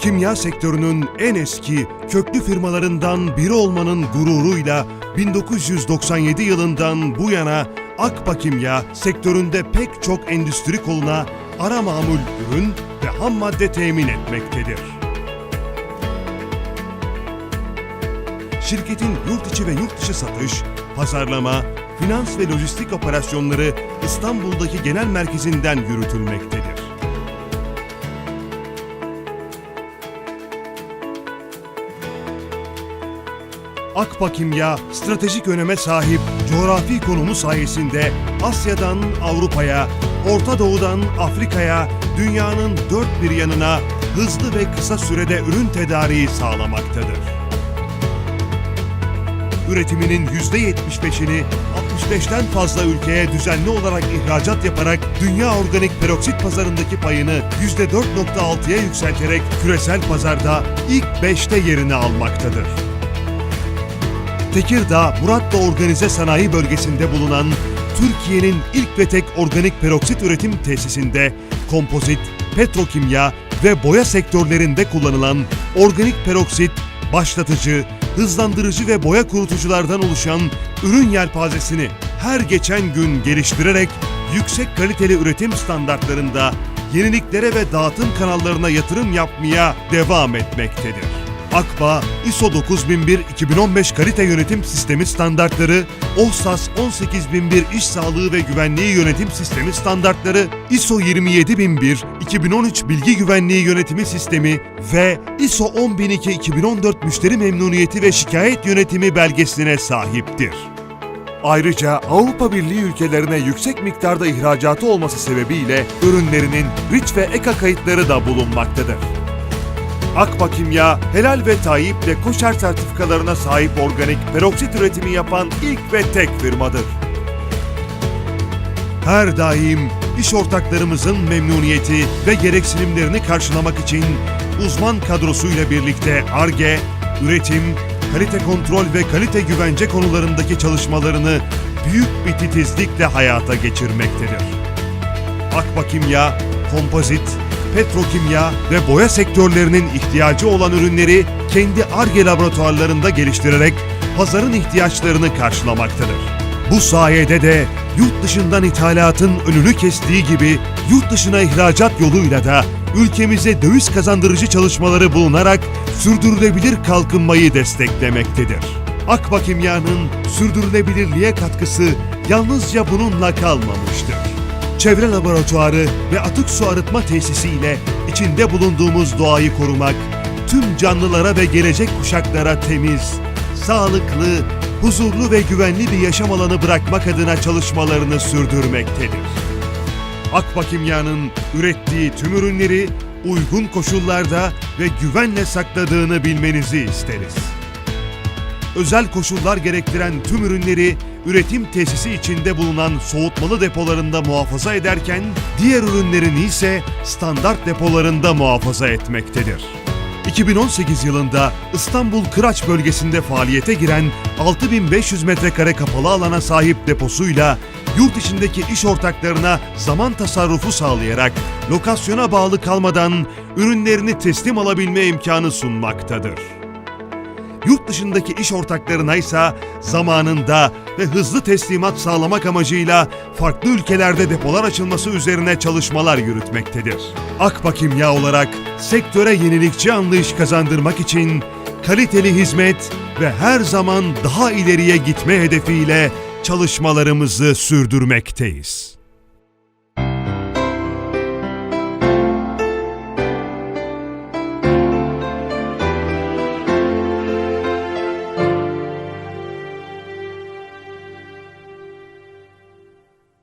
kimya sektörünün en eski, köklü firmalarından biri olmanın gururuyla 1997 yılından bu yana Akba Kimya sektöründe pek çok endüstri koluna ara mamul ürün ve ham madde temin etmektedir. Şirketin yurt içi ve yurt dışı satış, pazarlama, finans ve lojistik operasyonları İstanbul'daki genel merkezinden yürütülmektedir. Akpa Kimya stratejik öneme sahip coğrafi konumu sayesinde Asya'dan Avrupa'ya, Orta Doğu'dan Afrika'ya, dünyanın dört bir yanına hızlı ve kısa sürede ürün tedariği sağlamaktadır. Üretiminin %75'ini 65'ten fazla ülkeye düzenli olarak ihracat yaparak dünya organik peroksit pazarındaki payını %4.6'ya yükselterek küresel pazarda ilk 5'te yerini almaktadır. Tekirdağ Muratlı Organize Sanayi Bölgesi'nde bulunan Türkiye'nin ilk ve tek organik peroksit üretim tesisinde kompozit, petrokimya ve boya sektörlerinde kullanılan organik peroksit, başlatıcı, hızlandırıcı ve boya kurutuculardan oluşan ürün yelpazesini her geçen gün geliştirerek yüksek kaliteli üretim standartlarında yeniliklere ve dağıtım kanallarına yatırım yapmaya devam etmektedir. Akba ISO 9001-2015 kalite yönetim sistemi standartları, OHSAS 18001 iş sağlığı ve güvenliği yönetim sistemi standartları, ISO 27001-2013 bilgi güvenliği yönetimi sistemi ve ISO 10002-2014 müşteri memnuniyeti ve şikayet yönetimi belgesine sahiptir. Ayrıca Avrupa Birliği ülkelerine yüksek miktarda ihracatı olması sebebiyle ürünlerinin REACH ve EKA kayıtları da bulunmaktadır. Akba Kimya, helal ve tayyip'le koşer sertifikalarına sahip organik peroksit üretimi yapan ilk ve tek firmadır. Her daim iş ortaklarımızın memnuniyeti ve gereksinimlerini karşılamak için uzman kadrosuyla birlikte ARGE, üretim, kalite kontrol ve kalite güvence konularındaki çalışmalarını büyük bir titizlikle hayata geçirmektedir. Akba Kimya, kompozit, petrokimya ve boya sektörlerinin ihtiyacı olan ürünleri kendi ARGE laboratuvarlarında geliştirerek pazarın ihtiyaçlarını karşılamaktadır. Bu sayede de yurt dışından ithalatın önünü kestiği gibi yurt dışına ihracat yoluyla da ülkemize döviz kazandırıcı çalışmaları bulunarak sürdürülebilir kalkınmayı desteklemektedir. Akba Kimya'nın sürdürülebilirliğe katkısı yalnızca bununla kalmamıştır çevre laboratuvarı ve atık su arıtma tesisi ile içinde bulunduğumuz doğayı korumak, tüm canlılara ve gelecek kuşaklara temiz, sağlıklı, huzurlu ve güvenli bir yaşam alanı bırakmak adına çalışmalarını sürdürmektedir. Akba Kimya'nın ürettiği tüm ürünleri uygun koşullarda ve güvenle sakladığını bilmenizi isteriz özel koşullar gerektiren tüm ürünleri üretim tesisi içinde bulunan soğutmalı depolarında muhafaza ederken diğer ürünlerini ise standart depolarında muhafaza etmektedir. 2018 yılında İstanbul Kıraç bölgesinde faaliyete giren 6500 metrekare kapalı alana sahip deposuyla yurt içindeki iş ortaklarına zaman tasarrufu sağlayarak lokasyona bağlı kalmadan ürünlerini teslim alabilme imkanı sunmaktadır yurt dışındaki iş ortaklarına ise zamanında ve hızlı teslimat sağlamak amacıyla farklı ülkelerde depolar açılması üzerine çalışmalar yürütmektedir. Akba Kimya olarak sektöre yenilikçi anlayış kazandırmak için kaliteli hizmet ve her zaman daha ileriye gitme hedefiyle çalışmalarımızı sürdürmekteyiz.